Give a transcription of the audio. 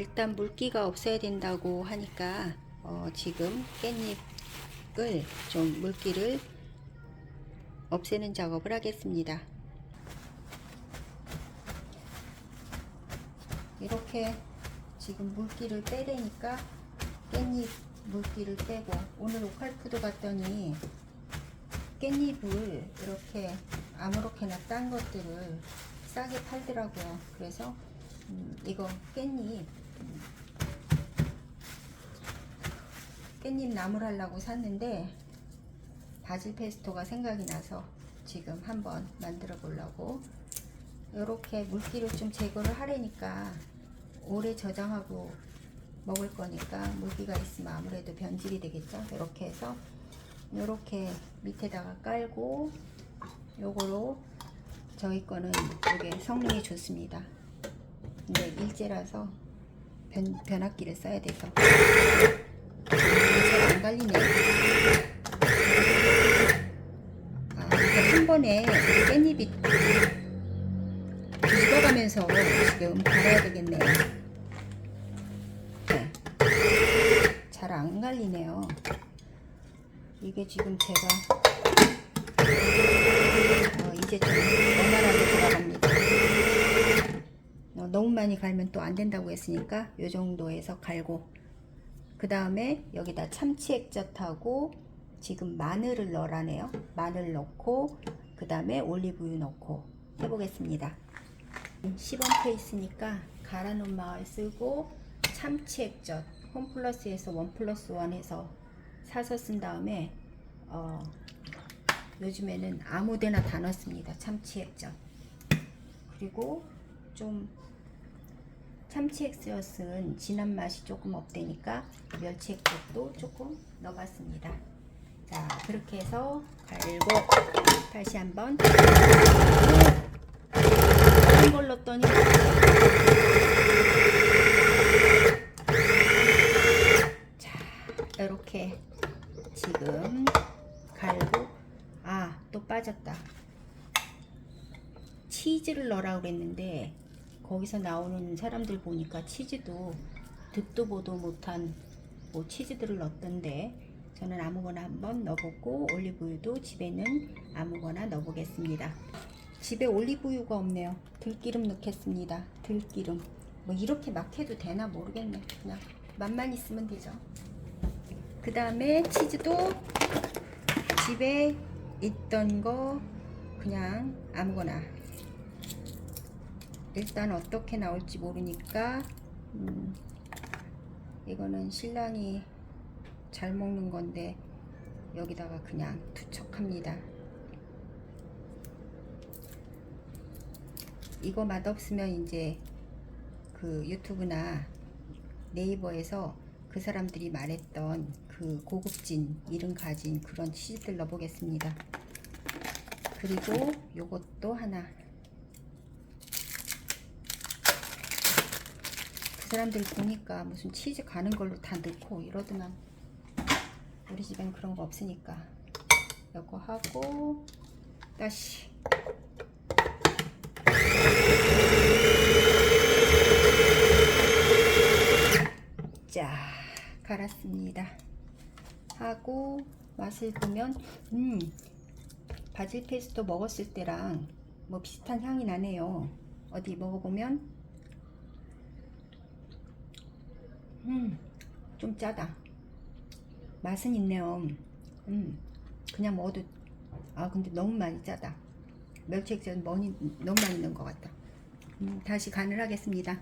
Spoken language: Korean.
일단 물기가 없어야 된다고 하니까 어, 지금 깻잎을 좀 물기를 없애는 작업을 하겠습니다. 이렇게 지금 물기를 빼려니까 깻잎 물기를 빼고 오늘 오칼푸드 갔더니 깻잎을 이렇게 아무렇게나 딴 것들을 싸게 팔더라고요. 그래서 음, 이거 깻잎 음, 깻잎 나물 하려고 샀는데 바질 페스토가 생각이 나서 지금 한번 만들어 보려고. 이렇게 물기를 좀 제거를 하려니까 오래 저장하고 먹을 거니까 물기가 있으면 아무래도 변질이 되겠죠? 이렇게 해서 이렇게 밑에다가 깔고 요거로 저희 거는 이게 성능이 좋습니다. 근데 일제라서 변, 변압기를 써야 돼서. 잘 안 갈리네 아 한 번에 깻잎이 익어가면서 지금 갈아야 되겠네요. 네. 잘안 갈리네요. 이게 지금 제가 어, 이제 좀 원활하게 돌아갑니다. 어, 너무 많이 갈면 또 안 된다고 했으니까 이 정도에서 갈고. 그 다음에 여기다 참치 액젓하고 지금 마늘을 넣으라네요. 마늘 넣고 그 다음에 올리브유 넣고 해보겠습니다. 10원 페이스니까 갈아 놓은 마을 쓰고 참치 액젓 홈플러스에서 원 플러스 원 해서 사서 쓴 다음에 어, 요즘에는 아무데나 다 넣습니다. 참치 액젓. 그리고 좀 참치 액젓은 진한 맛이 조금 없대니까 멸치 액젓도 조금 넣어봤습니다. 자 그렇게 해서 갈고 다시 한번 다른 걸 넣었더니 자 이렇게 지금 갈고 아 또 빠졌다. 치즈를 넣으라고 그랬는데 거기서 나오는 사람들 보니까 치즈도 듣도 보도 못한 뭐 치즈들을 넣던데 저는 아무거나 한번 넣어보고 올리브유도 집에는 아무거나 넣어보겠습니다. 집에 올리브유가 없네요. 들기름 넣겠습니다. 들기름. 뭐 이렇게 막 해도 되나 모르겠네. 그냥 맛만 있으면 되죠. 그 다음에 치즈도 집에 있던 거 그냥 아무거나 일단 어떻게 나올지 모르니까 음, 이거는 신랑이 잘 먹는 건데 여기다가 그냥 투척합니다 이거 맛없으면 이제 그 유튜브나 네이버에서 그 사람들이 말했던 그 고급진 이름 가진 그런 치즈들 넣어보겠습니다. 그리고 요것도 하나. 그 사람들 보니까 무슨 치즈 가는 걸로 다 넣고 이러더만. 우리 집엔 그런 거 없으니까. 요거 하고 다시. 자 갈았습니다. 하고 맛을 보면 음 바질 페스토 먹었을 때랑 뭐 비슷한 향이 나네요. 어디 먹어보면 음 좀 짜다. 맛은 있네요. 음. 그냥 먹어도 아 근데 너무 많이 짜다. 멸치액젓 너무 많이 넣은 것 같다. 음, 다시 간을 하겠습니다